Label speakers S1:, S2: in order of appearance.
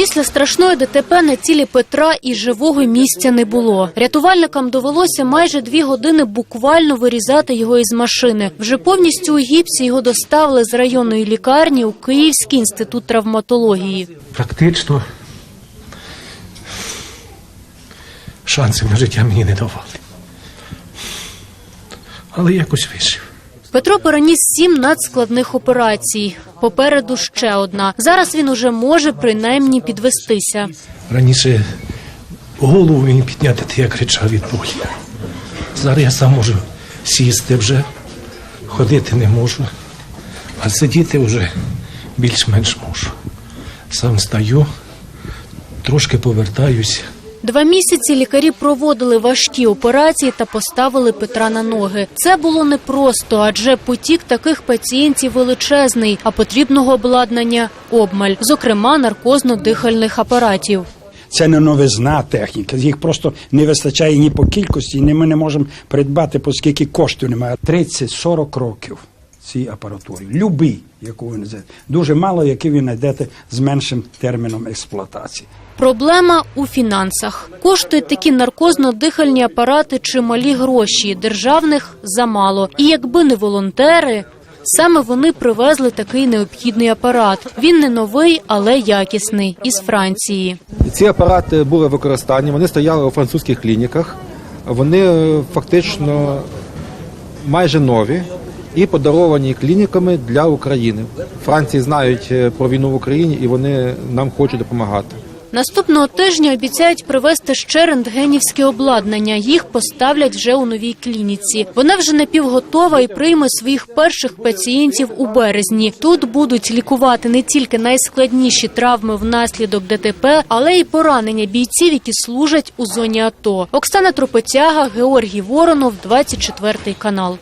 S1: Після страшної ДТП на тілі Петра і живого місця не було. Рятувальникам довелося майже дві години буквально вирізати його із машини. Вже повністю у гіпсі його доставили з районної лікарні у Київський інститут травматології.
S2: Практично шансів на життя мені не давали. Але якось вижив.
S1: Петро переніс сім надскладних операцій. Попереду ще одна. Зараз він уже може принаймні підвестися.
S2: Раніше голову мені підняти, я кричав від болі. Зараз я сам можу сісти вже, ходити не можу, а сидіти вже більш-менш можу. Сам стаю, трошки повертаюся.
S1: Два місяці лікарі проводили важкі операції та поставили Петра на ноги. Це було непросто, адже потік таких пацієнтів величезний, а потрібного обладнання обмаль, зокрема наркозно-дихальних апаратів.
S3: Це не новизна техніка. Їх просто не вистачає ні по кількості, ні ми не можемо придбати, оскільки коштів немає. 30-40 років цій апаратурі. Любий, яку ви знайдете. Дуже мало, які ви знайдете з меншим терміном експлуатації.
S1: Проблема у фінансах. Коштують такі наркозно-дихальні апарати чималі гроші, державних замало. І якби не волонтери, саме вони привезли такий необхідний апарат. Він не новий, але якісний із Франції.
S4: Ці апарати були в використанні, вони стояли у французьких клініках. Вони е, фактично майже нові і подаровані клініками для України. Франції знають е, про війну в Україні і вони нам хочуть допомагати.
S1: Наступного тижня обіцяють привезти ще рентгенівське обладнання. Їх поставлять вже у новій клініці. Вона вже напівготова і прийме своїх перших пацієнтів у березні. Тут будуть лікувати не тільки найскладніші травми внаслідок ДТП, але й поранення бійців, які служать у зоні АТО. Оксана Тропотяга, Георгій Воронов, 24 канал.